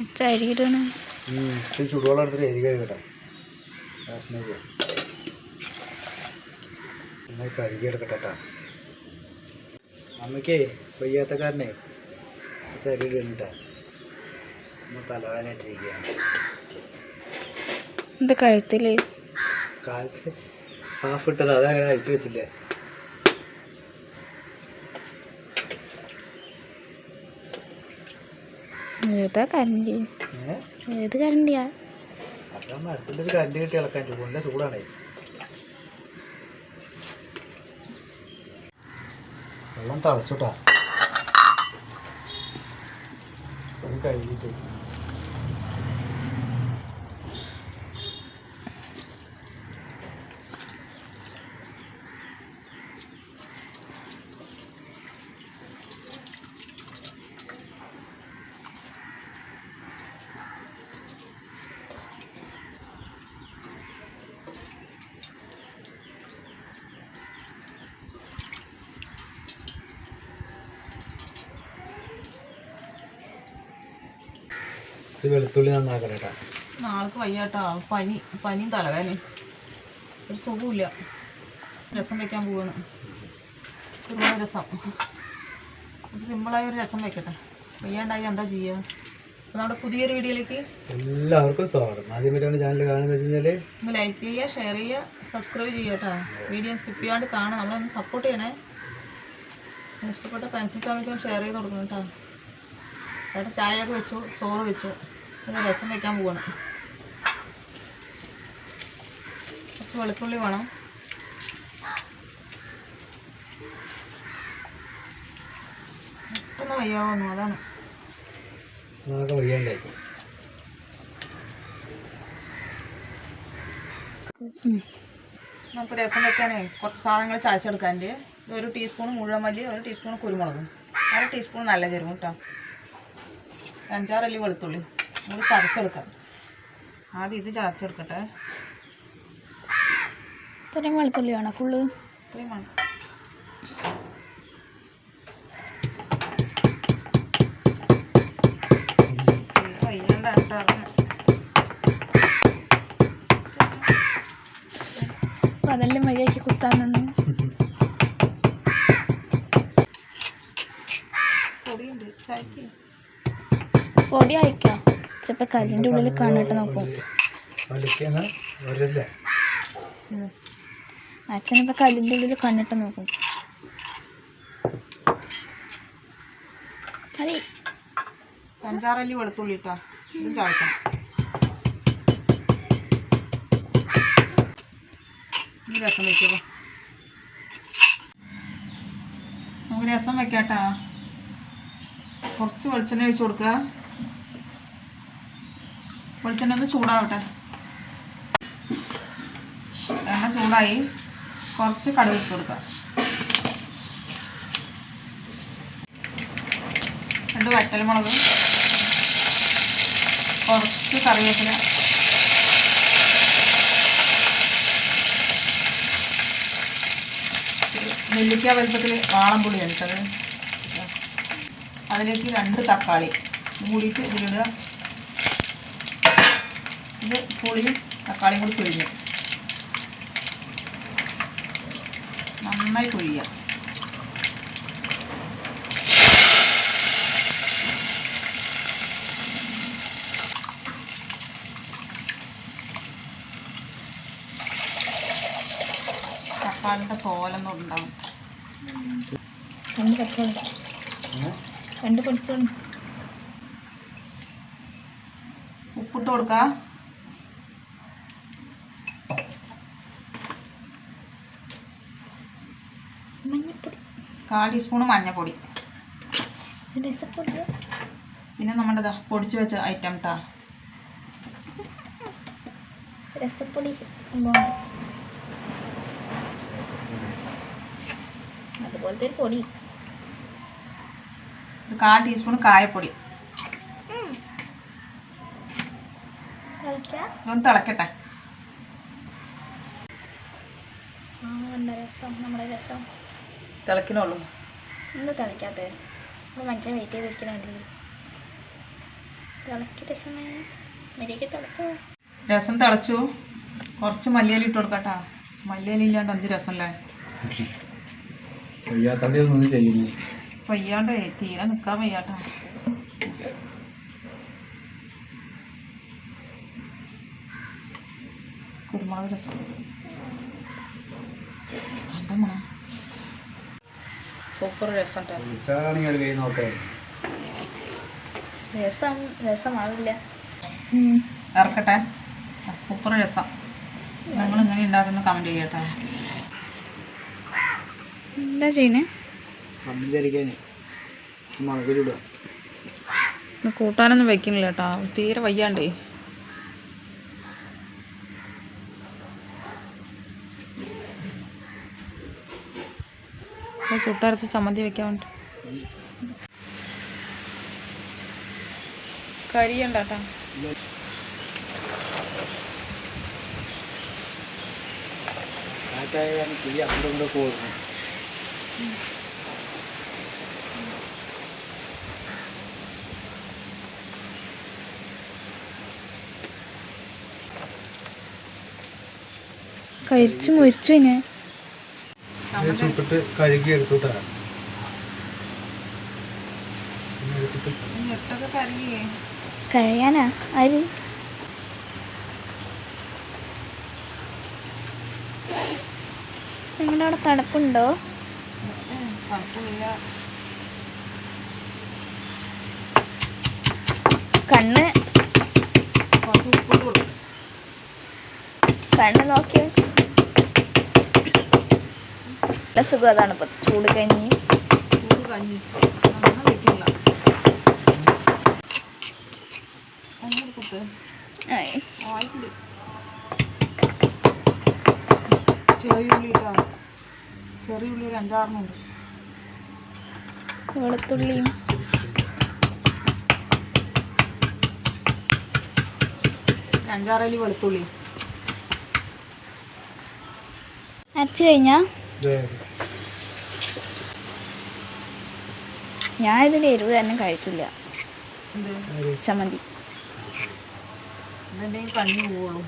ഇത്തിരി ചുടുവെള്ളം എടുത്തിട്ട് എരി കഴുകട്ടെ കാശ്മീരി എന്നാൽ കഴുകി എടുക്കട്ടെ കേട്ടോ അമ്മയ്ക്കേ വയ്യാത്തക്കാരനെ ചരി ഇടണ്ട നമ്മൾ തലവേനായിട്ടിരിക്കുകയാണ് കഴുത്തിൽ? കാലത്ത് ഹാഫ് ഇട്ടത് അതങ്ങനെ അഴിച്ചു വെച്ചില്ലേ? ഏതാ കരണ്ടി ഏത് കരണ്ടിയാ? കിട്ടി ഇളക്കാൻ ചൂടാണേ. വെള്ളം തിളച്ചോട്ടാ. കഴുകിട്ട് ഇത് വെളുത്തുള്ളി നന്നാക്കണം കേട്ടോ നാൾക്ക് വയ്യാട്ടാ. പനി പനിയും തലവേന ഒരു സുഖമില്ല രസം വെക്കാൻ പോവാണ്. ഒരുപാട് രസം. ഒരു സിമ്പിളായ ഒരു രസം വെക്കട്ടെ. വയ്യാണ്ടായി എന്താ ചെയ്യുക അപ്പോൾ നമ്മുടെ പുതിയൊരു വീഡിയോയിലേക്ക് എല്ലാവർക്കും സ്വാഗതം. ആദ്യമായിട്ടാണ് ചാനൽ കാണുന്നത് വെച്ച് കഴിഞ്ഞാൽ ഒന്ന് ലൈക്ക് ചെയ്യുക ഷെയർ ചെയ്യുക സബ്സ്ക്രൈബ് ചെയ്യുക കേട്ടോ. വീഡിയോ സ്കിപ്പ് ചെയ്യാണ്ട് കാണാം നമ്മളൊന്ന് സപ്പോർട്ട് ചെയ്യണേ. ഇഷ്ടപ്പെട്ട പെൻസിൽ ഫാമിലിക്കും ഷെയർ ചെയ്ത് കൊടുക്കണം കേട്ടോ. ചേട്ടാ ചായയൊക്കെ വെച്ചു ചോറ് വെച്ചു. പിന്നെ രസം വെക്കാൻ പോവാണ്. കുറച്ച് വെളുത്തുള്ളി വേണം. പെട്ടെന്ന് വയ്യാവുന്നു അതാണ്. നമുക്ക് രസം വെക്കാനേ കുറച്ച് സാധനങ്ങൾ ചായച്ചെടുക്കാന്റെ ഒരു ടീസ്പൂൺ മുഴുവൻ മല്ലി ഒരു ടീസ്പൂൺ കുരുമുളകും. അര ടീസ്പൂൺ നല്ല ജീരകം കേട്ടോ. അഞ്ചാറല്ലി വെളുത്തുള്ളി. നമ്മൾ ചതച്ചെടുക്കാം. ആദ്യം ഇത് ചതച്ചെടുക്കട്ടെ. ഇത്രയും വെളുത്തുള്ളി വേണം ഫുള്ള് ഇത്രയും വേണം. അതെല്ലാം മര്യാദയ്ക്ക് കുത്താൻ നിന്ന് പൊടിയുണ്ട് ചായക്ക് പൊടി അയക്കാം ചിലപ്പോൾ കല്ലിന്റെ ഉള്ളിൽ കണ്ണിട്ട് നോക്കും. അച്ഛനിപ്പോ കല്ലിന്റെ ഉം. അച്ഛനിപ്പോൾ കല്ലിന്റെ ഉള്ളിൽ കണ്ണിട്ട് നോക്കും. അഞ്ചാറല്ലി വെളുത്തുള്ളി ഇട്ടാ. ഇതും രസം വെക്കുമോ നമുക്ക് രസം വെക്കാട്ടാ. കുറച്ച് വെളിച്ചെണ്ണ ഒഴിച്ചു കൊടുക്കുക വെളിച്ചെണ്ണ ഒന്ന് ചൂടാവട്ടെ. എണ്ണ ചൂടായി കുറച്ച് കടുക് ഇട്ട് കൊടുക്കുക രണ്ട് വറ്റൽമുളക് കുറച്ച് കറിവേപ്പില. നെല്ലിക്ക വലുപ്പത്തിൽ വാളംപുളി എടുത്തത് അതിലേക്ക് രണ്ട് തക്കാളി മൂടിയിട്ട് ഇതിലിടുക. ഇത് പുളിയും തക്കാളിയും കൂടി പിഴിഞ്ഞ് നന്നായി പിഴിയുക തക്കാളിന്റെ തോലൊന്നും ഉണ്ടാവും രണ്ട് പച്ചമുളക് രണ്ട് പൊടിച്ചോളൂ ഉപ്പിട്ട് കൊടുക്കുക കാൽ ടീസ്പൂൺ മഞ്ഞൾപ്പൊടി പിന്നെ നമ്മുടെ ദാ പൊടിച്ച് വെച്ച ഐറ്റം ട്ടാ. രസപ്പൊടി അതുപോലത്തെ ഒരു പൊടി. കാൽ ടീസ്പൂൺ കായപ്പൊടി. ഒന്ന് തിളക്കട്ടെ. ഉണ്ട് രസം നമ്മുടെ രസം. തിളക്കണുള്ളൂ. ഒന്ന് തിളയ്ക്കാത്തത് നമ്മൾ മനുഷ്യൻ വെയിറ്റ് ചെയ്ത് വെച്ചിട്ടുണ്ടെങ്കിൽ തിളക്കി രസം മര്യാദയ്ക്ക് തിളച്ചോ? രസം തിളച്ചു. കുറച്ച് മല്ലിയില ഇട്ട് കൊടുക്കട്ടാ. മല്ലിയില ഇല്ലാണ്ട് എന്ത് രസമല്ലേ വയ്യാണ്ടേ തീരെ നിൽക്കാൻ വയ്യാട്ടാ. കുരുമുളക് രസം. എന്താ സൂപ്പർ രസം കേട്ടോ ഉച്ചാണെങ്കിൽ നോക്കേ. രസം രസമാവില്ല. ഇറക്കട്ടെ. സൂപ്പർ രസം. നിങ്ങൾ ഇങ്ങനെ ഉണ്ടാക്കുന്ന കമന്റ് ചെയ്യട്ടെ. എന്താ ചെയ്യണേ? കൂട്ടാനൊന്നും വെക്കണില്ല കേട്ടോ. തീരെ വയ്യാണ്ടേ. ചുട്ടരച്ച് ചമ്മന്തി വെക്കാൻ വേണ്ടി. കരിയണ്ട കരിച്ചു മുരിച്ചു ഞാൻ ചുട്ടിട്ട് കഴുകി എടുത്തുട്ടാ പിന്നെ എടുത്തിട്ട് ഞെട്ടൊക്കെ കരിയേ കഴിയാനാ ആര്? നിങ്ങളുടെ അവിടെ തണുപ്പുണ്ടോ? കണ്ണ് കണ്ണ് നോക്കിയോ. നല്ല സുഖം അതാണ് ഇപ്പൊ. ചൂട് കഞ്ഞി ചൂട് ഒരു അഞ്ചാറിനുണ്ട് വെളുത്തുള്ളിയും. അഞ്ചാറലി വെളുത്തുള്ളി. അരച്ചു കഴിഞ്ഞാ? ഞാൻ ഇതിൽ എരിവ് തന്നെ കഴിക്കില്ല? ചമ്മന്തി. കഞ്ഞി പോവുള്ളൂ.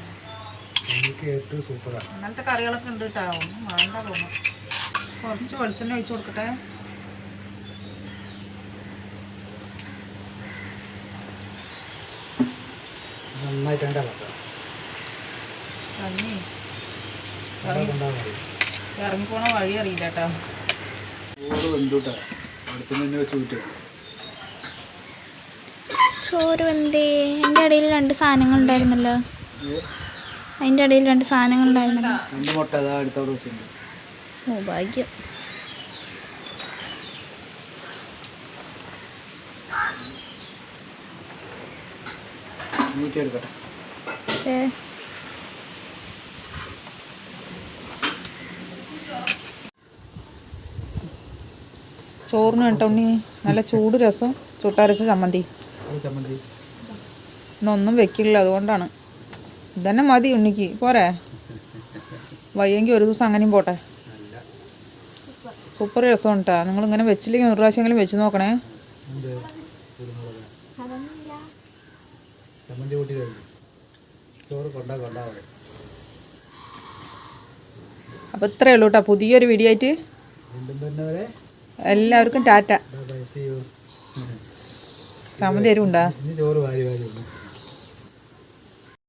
അങ്ങനത്തെ കറികളൊക്കെ ഉണ്ട് കേട്ടോ ഒന്നും വേണ്ട തോന്നുന്നു കുറച്ച് വെളിച്ചെണ്ണ ഒഴിച്ചു കൊടുക്കട്ടെ. നന്നായിട്ട് കഞ്ഞി ഇറങ്ങിപ്പോണ വഴി അറിയില്ല കേട്ടോ ചോറ് വെന്തേ. അതിന്റെ ഇടയിൽ രണ്ട് സാധനങ്ങൾ ഉണ്ടായിരുന്നല്ലോ അതിന്റെ ഇടയിൽ രണ്ട് സാധനങ്ങൾ ഉണ്ടായിരുന്നല്ലോ ഓ ഭാഗ്യം. നീട്ടി എടുക്കട്ടെ. ഏ. ചോറിന് കേട്ടോ ഉണ്ണി. നല്ല ചൂട് രസം. ചുട്ടരച്ച ചമ്മന്തി. ചമ്മന്തി. ഇന്നൊന്നും വെക്കില്ല അതുകൊണ്ടാണ്. ഇതന്നെ മതി ഉണ്ണിക്ക്. പോരെ. വയ്യെങ്കിൽ ഒരു ദിവസം അങ്ങനെയും പോട്ടെ. സൂപ്പർ രസം ഉണ്ടാ നിങ്ങൾ ഇങ്ങനെ വെച്ചില്ലെങ്കിൽ ഒരു പ്രാവശ്യമെങ്കിലും വെച്ച് നോക്കണേ. ചമ്മന്തി കൂട്ടി കഴിഞ്ഞു. ചോറ് കൊണ്ടാ കൊണ്ടാ അവിടെ അപ്പോൾ ഇത്രയേ ഉള്ളൂ കേട്ടോ പുതിയൊരു വീഡിയോ ആയിട്ട്. വീണ്ടും വരുന്നവരെ എല്ലാവർക്കും ടാറ്റ. ചമ്മന്തി ഇനി ചോറ് വാരി വാരി